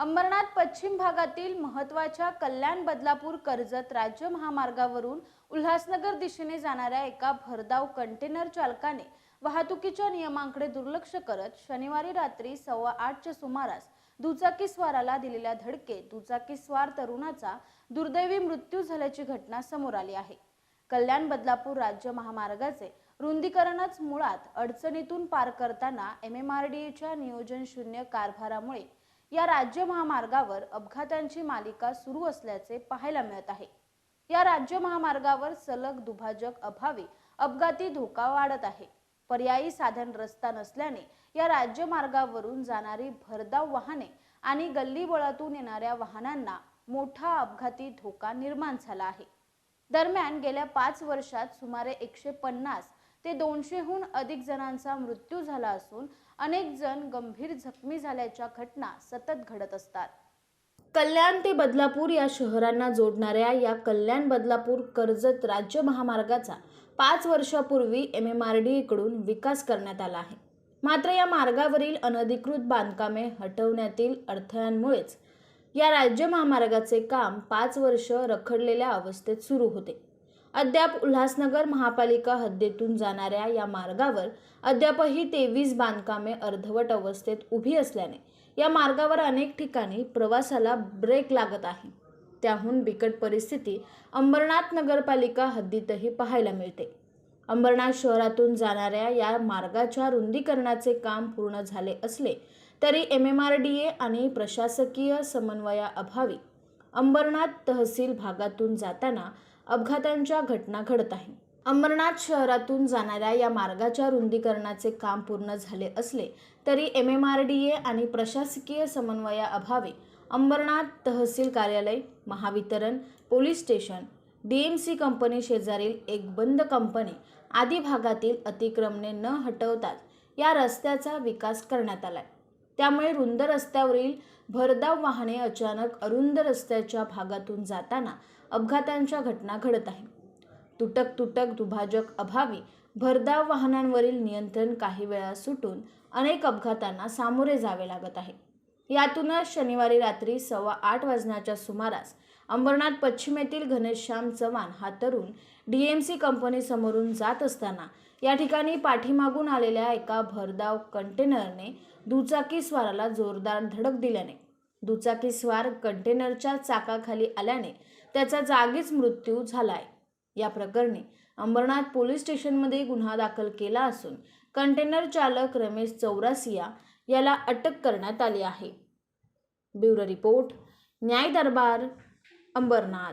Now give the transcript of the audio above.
अंबरनाथ पश्चिम भागातील महत्त्वाच्या कल्याण बदलापूर कर्जत राज्य महामार्गावरून उल्हासनगर दिशेने जाणाऱ्या एका भरधाव कंटेनर चालकाने वाहतुकीच्या नियमांकडे दुर्लक्ष करत शनिवारी रात्री सव्वा आठच्या सुमारास दुचाकी स्वाराला दिलेल्या धडकेत दुचाकी स्वार तरुणाचा दुर्दैवी मृत्यू झाल्याची घटना समोर आली आहे. कल्याण बदलापूर राज्य महामार्गाचे रुंदीकरणच मुळात अडचणीतून पार करताना एम एम आर डी एच्या नियोजन शून्य कारभारामुळे या राज्य महामार्गावर अपघातांची मालिका सुरू असल्याचे पाहायला मिळत आहे. या राज्य महामार्गावर सलग दुभाजक अभावी अपघाती धोका वाढत आहे. पर्यायी साधन रस्ता नसल्याने या राज्य मार्गावरून जाणारी भरधाव वाहने आणि गल्लीबोळातून येणाऱ्या वाहनांना मोठा अपघाती धोका निर्माण झाला आहे. दरम्यान गेल्या पाच वर्षात सुमारे एकशे पन्नास ते दोनशेहून अधिक जणांचा मृत्यू झाला असून अनेक जण गंभीर जखमी झाल्याच्या घटना सतत घडत असतात. कल्याण ते बदलापूर या शहरांना जोडणाऱ्या या कल्याण बदलापूर कर्जत राज्य महामार्गाचा पाच वर्षापूर्वी एम एम आर डीकडून विकास करण्यात आला आहे. मात्र या मार्गावरील अनधिकृत बांधकामे हटवण्यातील अडथळ्यांमुळेच या राज्य महामार्गाचे काम पाच वर्ष रखडलेल्या अवस्थेत सुरू होते. अद्याप उल्हासनगर महापालिका हद्दीतून जाणाऱ्या या मार्गावर अद्यापही तेवीस बांधकामे अर्धवट अवस्थेत उभी असल्याने या मार्गावर अनेक ठिकाणी प्रवासाला ब्रेक लागत आहे. त्याहून बिकट परिस्थिती अंबरनाथ नगरपालिका हद्दीतही पाहायला मिळते. अंबरनाथ शहरातून जाणाऱ्या या मार्गाच्या रुंदीकरणाचे काम पूर्ण झाले असले तरी M M R D A आणि प्रशासकीय समन्वयाअभावी अंबरनाथ तहसील भागातून जाताना अपघातांच्या घटना घडत आहे. अंबरनाथ शहरातून जाणाऱ्या या मार्गाच्या रुंदीकरणाचे काम पूर्ण झाले असले तरी M M R D A आणि प्रशासकीय समन्वयाअभावी अंबरनाथ तहसील कार्यालय Mahavitaran police station D M C company शेजारील एक बंद कंपनी आदी भागातील अतिक्रमणे न हटवताच या रस्त्याचा विकास करण्यात आलाय. त्यामुळे रुंद रस्त्यावरील भरधाव वाहने अचानक अरुंद रस्त्याच्या भागातून जाताना अपघातांच्या घटना घडत आहे तुटक तुटक दुभाजक अभावी भरधाव वाहनांवरील नियंत्रण काही वेळा सुटून अनेक अपघातांना सामोरे जावे लागत आहे. यातूनच शनिवारी रात्री सव्वा आठ वाजण्याच्या सुमारास अंबरनाथ पश्चिमेतील घनश्याम चव्हाण हा तरुण डी एम सी कंपनीसमोरून जात असताना या ठिकाणी पाठीमागून आलेल्या एका भरधाव कंटेनरने दुचाकी स्वाराला जोरदार धडक दिल्याने. दुचाकी स्वार कंटेनरच्या चाकाखाली आल्याने त्याचा जागीच मृत्यू झालाय. या प्रकरणी अंबरनाथ पोलीस स्टेशनमध्ये गुन्हा दाखल केला असून कंटेनर चालक रमेश चौरासिया याला अटक करण्यात आली आहे. ब्युरो रिपोर्ट न्याय दरबार अंबरनाथ.